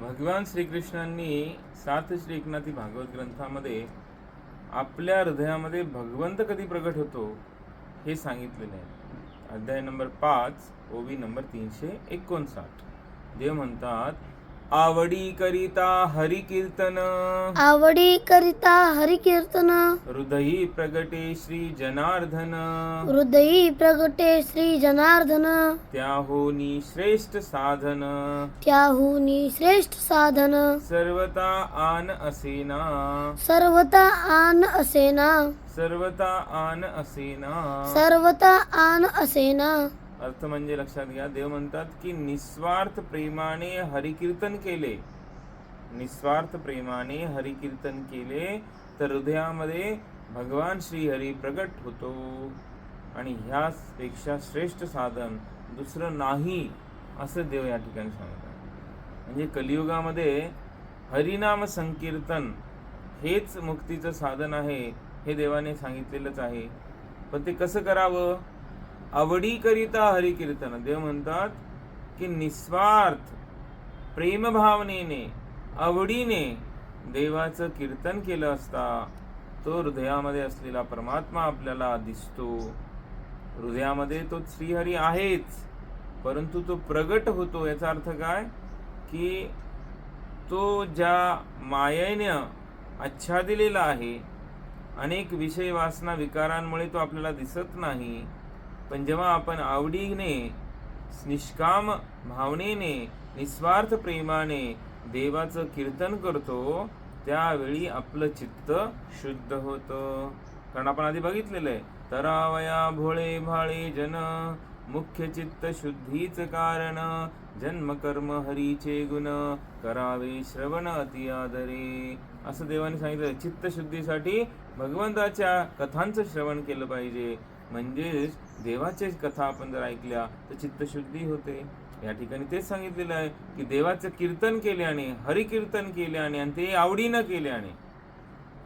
भगवान श्रीकृष्णांनी सात श्री एकनाथी भागवत ग्रंथामध्ये आपल्या हृदयामध्ये भगवंत कधी प्रगट होतो हे सांगितलेले आहे अध्याय नंबर पाच ओवी नंबर तीनशे एकोणसाठ. देव म्हणतात आवडी करिता हरी कीर्तन आवडी करिता हरी कीर्तन हृदयी प्रगटे श्री जनार्दन. हृदयी प्रगटे श्री जनार्दन. त्याहोनी श्रेष्ठ साधन. त्याहुनी श्रेष्ठ साधन. सर्वता आन असेना. सर्वता आन असेना. सर्वता आन असेना. सर्वता आन असेना. अर्थ म्हणजे लक्षात घ्या देव म्हणतात की निस्वार्थ प्रेमाने हरिकीर्तन केले. निस्वार्थ प्रेमाने हरिकीर्तन केले तर हृदयामध्ये भगवान श्री हरी प्रगट होतो. आणि ह्यापेक्षा श्रेष्ठ साधन दुसरं नाही असं देव या ठिकाणी सांगतात म्हणजे कलियुगामध्ये हरिनाम संकीर्तन हेच मुक्तीचं साधन आहे हे देवाने सांगितलेलंच आहे. पण ते कसं करावं? आवडीकरिता हरिकीर्तन. देव म्हणतात की निस्वार्थ प्रेमभावनेने आवडीने देवाचं कीर्तन केलं असता तो हृदयामध्ये असलेला परमात्मा आपल्याला दिसतो. हृदयामध्ये तो श्रीहरी आहेच परंतु तो प्रगट होतो. याचा अर्थ काय? की तो ज्या मायेने आच्छादिलेला आहे अनेक विषय वासना विकारांमुळे तो आपल्याला दिसत नाही पण जेव्हा आपण आवडीने निष्काम भावनेने निस्वार्थ प्रेमाने देवाचं कीर्तन करतो त्यावेळी आपलं चित्त शुद्ध होतं. कारण आपण आधी बघितलेलं आहे तरावया भोळे भाळे जन मुख्य चित्त शुद्धीच कारण. जन्म कर्म हरीचे गुण. करावे श्रवण अति आदरे. असं देवाने सांगितलं. चित्त शुद्धीसाठी भगवंताच्या कथांचं श्रवण केलं पाहिजे. म्हणजेच देवाच्या कथा आपण जर ऐकल्या तर चित्तशुद्धी होते. या ठिकाणी तेच सांगितलेलं आहे की देवाचं कीर्तन केल्याने हरिकीर्तन केल्याने आणि ते आवडीनं केल्याने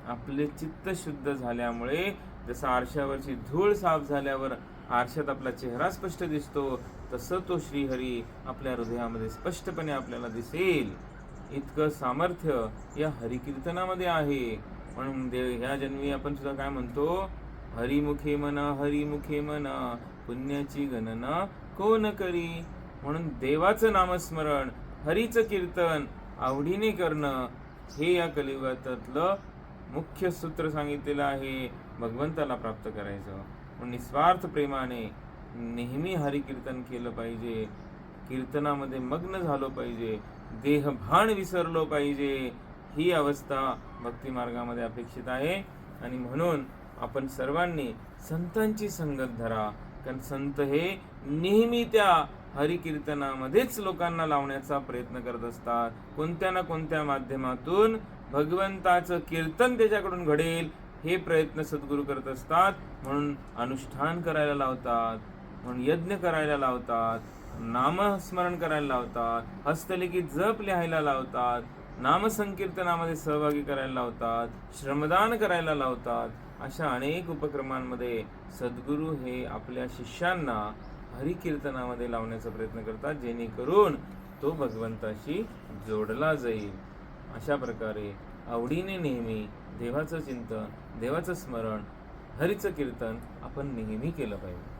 आपले चित्त शुद्ध झाल्यामुळे जसं आरशावरची धूळ साफ झाल्यावर आरशात आपला चेहरा स्पष्ट दिसतो तसं तो श्रीहरी आपल्या हृदयामध्ये स्पष्टपणे आपल्याला दिसेल. इतकं सामर्थ्य या हरिकीर्तनामध्ये आहे. म्हणून देव ह्या जन्मी आपण सुद्धा काय म्हणतो? हरिमुखे म्हणा हरिमुखे म्हणा पुण्याची गणना कोण करी? म्हणून देवाचं नामस्मरण हरीचं कीर्तन आवडीने करणं हे या कलियुगातलं मुख्य सूत्र सांगितलेलं आहे. भगवंताला प्राप्त करायचं. म्हणून निस्वार्थ प्रेमाने नेहमी हरिकीर्तन केलं पाहिजे. कीर्तनामध्ये मग्न झालो पाहिजे. देहभान विसरलो पाहिजे. ही अवस्था भक्ती मार्गामध्ये अपेक्षित आहे. आणि म्हणून आपण सर्वांनी संतांची संगत धरा. कारण संत हे नेहमी त्या हरिकीर्तनामध्येच लोकांना लावण्याचा प्रयत्न करत असतात. कोणत्या ना कोणत्या माध्यमातून भगवंताचं कीर्तन त्याच्याकडून घडेल. हे प्रयत्न सद्गुरू करत असतात म्हणून अनुष्ठान करायला लावतात म्हणून यज्ञ करायला लावतात नामस्मरण करायला लावतात हस्तलिखित जप लिहायला लावतात नामसंकीर्तनामध्ये सहभागी करायला लावतात श्रमदान करायला लावतात. अशा अनेक उपक्रमांमध्ये सद्गुरू हे आपल्या शिष्यांना हरिकीर्तनामध्ये लावण्याचा प्रयत्न करतात जेणेकरून तो भगवंताशी जोडला जाईल. अशा प्रकारे आवडीने नेहमी देवाचं चिंतन देवाचं स्मरण हरीचं कीर्तन आपण नेहमी केलं पाहिजे.